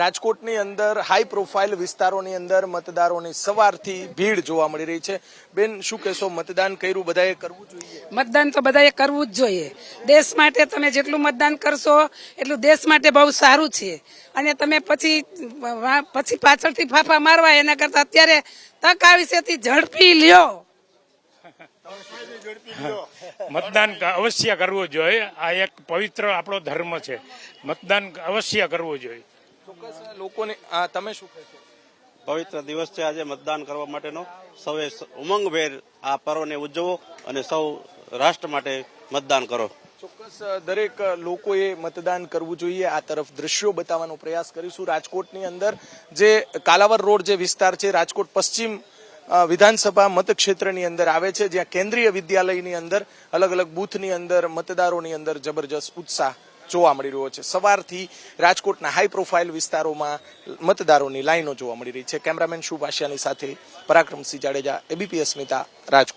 રાજકોટની અંદર high profile વિસ્તારોની અંદર મતદારોની સવારથી ભીડ જોવા મળી રહી છે. બેન શું કહેશો? મતદાન કર્યું બધાએ કરવું જોઈએ? મતદાન તો બધાએ કરવું જ જોઈએ. દેશ માટે તમે જેટલું મતદાન કરશો એટલું દેશ માટે બહુ સારું છે. અને તમે પછી પછી પાછળથી ફાફા મારવા એના કરતા અત્યારે તક આવી છે ઝડપી લ્યો. મતદાન અવશ્ય કરવું જોઈએ. આ એક પવિત્ર આપણો ધર્મ છે. મતદાન અવશ્ય કરવું જોઈએ. ચોક્કસ લોકોને તમે શું કહેશો પવિત્ર દિવસ છે આજે મતદાન કરવા માટેનો. સૌએ ઉમંગભેર આ પર્વને ઉજવો અને સૌ રાષ્ટ્ર માટે મતદાન કરો. ચોક્કસ દરેક લોકોએ મતદાન કરવું જોઈએ. આ તરફ દ્રશ્યો બતાવવાનો પ્રયાસ કરીશું. રાજકોટની અંદર જે કાલાવર રોડ જે વિસ્તાર છે રાજકોટ પશ્ચિમ વિધાનસભા મતક્ષેત્રની અંદર આવે છે. જ્યાં કેન્દ્રીય વિદ્યાલયની અંદર અલગ અલગ બૂથની અંદર મતદારોની અંદર જબરજસ્ત ઉત્સાહ જોવા મળી રહ્યો છે. સવારથી રાજકોટના હાઈ પ્રોફાઇલ વિસ્તારોમાં મતદારોની લાઈનો જોવા મળી રહી છે. કેમેરામેન શુભ આશિયાની સાથે પરાક્રમસિંહ જાડેજા એબીપી અસ્મિતા રાજકોટ.